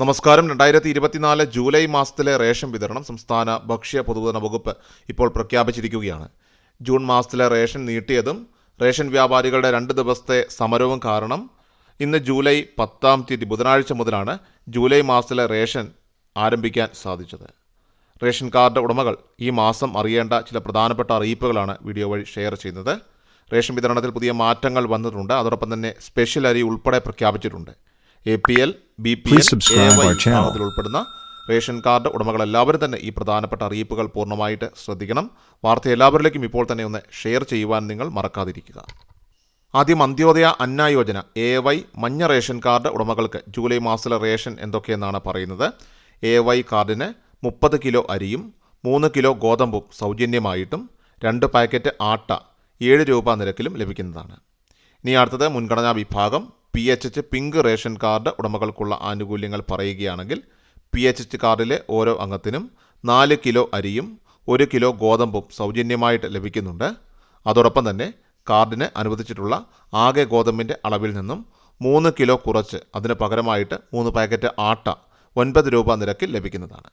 നമസ്കാരം. രണ്ടായിരത്തി ഇരുപത്തിനാല് ജൂലൈ മാസത്തിലെ റേഷൻ വിതരണം സംസ്ഥാന ഭക്ഷ്യ പൊതുവിതരണ വകുപ്പ് ഇപ്പോൾ പ്രഖ്യാപിച്ചിരിക്കുകയാണ്. ജൂൺ മാസത്തിലെ റേഷൻ നീട്ടിയതും റേഷൻ വ്യാപാരികളുടെ രണ്ട് ദിവസത്തെ സമരവും കാരണം ഇന്ന് ജൂലൈ പത്താം തീയതി ബുധനാഴ്ച മുതലാണ് ജൂലൈ മാസത്തിലെ റേഷൻ ആരംഭിക്കാൻ സാധിച്ചത്. റേഷൻ കാർഡ് ഉടമകൾ ഈ മാസം അറിയേണ്ട ചില പ്രധാനപ്പെട്ട അറിയിപ്പുകളാണ് വീഡിയോ വഴി ഷെയർ ചെയ്യുന്നത്. റേഷൻ വിതരണത്തിൽ പുതിയ മാറ്റങ്ങൾ വന്നിട്ടുണ്ട്. അതോടൊപ്പം തന്നെ സ്പെഷ്യൽ അരി ഉൾപ്പെടെ പ്രഖ്യാപിച്ചിട്ടുണ്ട്. A P L B P L വിഭാഗത്തിൽ ഉൾപ്പെടുന്ന റേഷൻ കാർഡ് ഉടമകൾ എല്ലാവരും തന്നെ ഈ പ്രധാനപ്പെട്ട അറിയിപ്പുകൾ പൂർണമായിട്ട് ശ്രദ്ധിക്കണം. വാർത്ത എല്ലാവരിലേക്കും ഇപ്പോൾ തന്നെ ഒന്ന് ഷെയർ ചെയ്യുവാൻ നിങ്ങൾ മറക്കാതിരിക്കുക. ആദ്യം അന്ത്യോദയ അന്ന യോജന എ വൈ മഞ്ഞ റേഷൻ കാർഡ് ഉടമകൾക്ക് ജൂലൈ മാസത്തിലെ റേഷൻ എന്തൊക്കെയെന്നാണ് പറയുന്നത്. എ വൈ കാർഡിന് മുപ്പത് കിലോ അരിയും മൂന്ന് കിലോ ഗോതമ്പും സൗജന്യമായിട്ടും രണ്ട് പാക്കറ്റ് ആട്ട ഏഴ് രൂപ നിരക്കിലും ലഭിക്കുന്നതാണ്. ഇനി അടുത്തത് മുൻഗണനാ വിഭാഗം. P H H pink ration card ഉടമകൾക്കുള്ള ആനുകൂല്യങ്ങൾ പറയുകയാണെങ്കിൽ പി എച്ച് എച്ച് കാർഡിലെ ഓരോ അംഗത്തിനും നാല് കിലോ അരിയും ഒരു കിലോ ഗോതമ്പും സൗജന്യമായിട്ട് ലഭിക്കുന്നുണ്ട്. അതോടൊപ്പം തന്നെ കാർഡിന് അനുവദിച്ചിട്ടുള്ള ആകെ ഗോതമ്പിന്റെ അളവിൽ നിന്നും മൂന്ന് കിലോ കുറച്ച് അതിന് പകരമായിട്ട് മൂന്ന് പാക്കറ്റ് ആട്ട ഒൻപത് രൂപ നിരക്കിൽ ലഭിക്കുന്നതാണ്.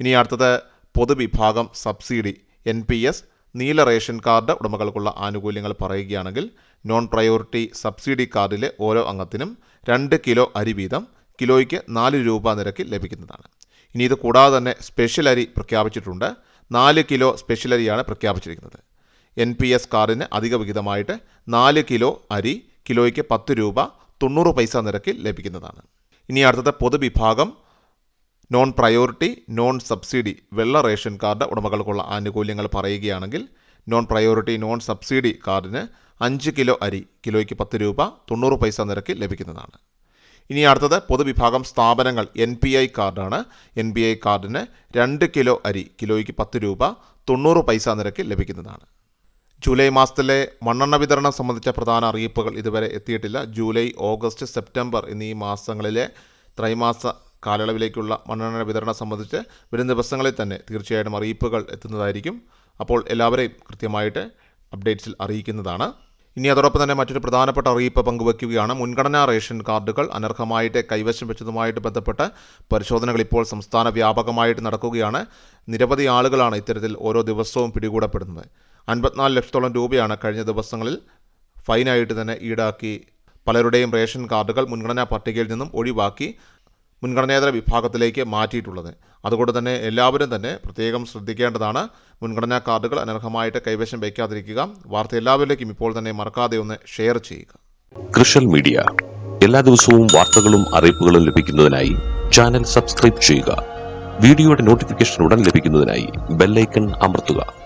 ഇനി അടുത്തത് പൊതുവിഭാഗം സബ്സിഡി എൻ പി എസ് നീല റേഷൻ കാർഡ് ഉടമകൾക്കുള്ള ആനുകൂല്യങ്ങൾ പറയുകയാണെങ്കിൽ നോൺ പ്രയോറിറ്റി സബ്സിഡി കാർഡിലെ ഓരോ അംഗത്തിനും രണ്ട് കിലോ അരി വീതം കിലോയ്ക്ക് നാല് രൂപ നിരക്കിൽ ലഭിക്കുന്നതാണ്. ഇനി ഇത് കൂടാതെ തന്നെ സ്പെഷ്യൽ അരി പ്രഖ്യാപിച്ചിട്ടുണ്ട്. നാല് കിലോ സ്പെഷ്യൽ അരിയാണ് പ്രഖ്യാപിച്ചിരിക്കുന്നത്. എൻ പി എസ് കാർഡിന് അധിക വിഹിതമായിട്ട് നാല് കിലോ അരി കിലോയ്ക്ക് പത്ത് രൂപ തൊണ്ണൂറ് പൈസ നിരക്കിൽ ലഭിക്കുന്നതാണ്. ഇനി അടുത്തത് പൊതുവിഭാഗം. നോൺ പ്രയോറിറ്റി നോൺ സബ്സിഡി വെള്ള റേഷൻ കാർഡ് ഉടമകൾക്കുള്ള ആനുകൂല്യങ്ങൾ പറയുകയാണെങ്കിൽ നോൺ പ്രയോറിറ്റി നോൺ സബ്സിഡി കാർഡിന് അഞ്ച് കിലോ അരി കിലോയ്ക്ക് പത്ത് രൂപ തൊണ്ണൂറ് പൈസ നിരക്കിൽ ലഭിക്കുന്നതാണ്. ഇനി അടുത്തത് പൊതുവിഭാഗം സ്ഥാപനങ്ങൾ എൻ പി ഐ കാർഡാണ്. എൻ പി ഐ കാർഡിന് രണ്ട് കിലോ അരി കിലോയ്ക്ക് പത്ത് രൂപ തൊണ്ണൂറ് പൈസ നിരക്കിൽ ലഭിക്കുന്നതാണ്. ജൂലൈ മാസത്തിലെ മണ്ണെണ്ണ വിതരണം സംബന്ധിച്ച പ്രധാന അറിയിപ്പുകൾ ഇതുവരെ എത്തിയിട്ടില്ല. ജൂലൈ ഓഗസ്റ്റ് സെപ്റ്റംബർ എന്നീ മാസങ്ങളിലെ ത്രൈമാസ കാലയളവിലേക്കുള്ള മണ്ണെണ്ണ വിതരണം സംബന്ധിച്ച് വരും ദിവസങ്ങളിൽ തന്നെ തീർച്ചയായിട്ടും അറിയിപ്പുകൾ എത്തുന്നതായിരിക്കും. അപ്പോൾ എല്ലാവരെയും കൃത്യമായിട്ട് അപ്ഡേറ്റ്സിൽ അറിയിക്കുന്നതാണ്. ഇനി അതോടൊപ്പം തന്നെ മറ്റൊരു പ്രധാനപ്പെട്ട അറിയിപ്പ് പങ്കുവയ്ക്കുകയാണ് മുൻഗണനാ റേഷൻ കാർഡുകൾ അനർഹമായിട്ട് കൈവശം വെച്ചതുമായിട്ട് ബന്ധപ്പെട്ട പരിശോധനകൾ ഇപ്പോൾ സംസ്ഥാന വ്യാപകമായിട്ട് നടക്കുകയാണ്. നിരവധി ആളുകളാണ് ഇത്തരത്തിൽ ഓരോ ദിവസവും പിടികൂടപ്പെടുന്നത്. അൻപത്തിനാല് ലക്ഷത്തോളം രൂപയാണ് കഴിഞ്ഞ ദിവസങ്ങളിൽ ഫൈനായിട്ട് തന്നെ ഈടാക്കി പലരുടെയും റേഷൻ കാർഡുകൾ മുൻഗണനാ പട്ടികയിൽ നിന്നും ഒഴിവാക്കി. മുൻഗണനേതര വിഭാഗത്തിലേക്ക് മാറ്റിയിട്ടുള്ളത്. അതുകൊണ്ട് തന്നെ എല്ലാവരും തന്നെ പ്രത്യേകം ശ്രദ്ധിക്കേണ്ടതാണ് മുൻഗണനാ കാർഡുകൾ അനർഹമായിട്ട് കൈവശം വയ്ക്കാതിരിക്കുക. വാർത്ത എല്ലാവരിലേക്കും ഇപ്പോൾ തന്നെ മറക്കാതെ ഒന്ന് ഷെയർ ചെയ്യുക. കൃഷൽ മീഡിയ. എല്ലാ ദിവസവും വാർത്തകളും അറിയിപ്പുകളും ലഭിക്കുന്നതിനായി ചാനൽ സബ്സ്ക്രൈബ് ചെയ്യുക. വീഡിയോയുടെ നോട്ടിഫിക്കേഷൻ ഉടൻ ലഭിക്കുന്നതിനായി ബെല്ലൈക്കൺ അമർത്തുക.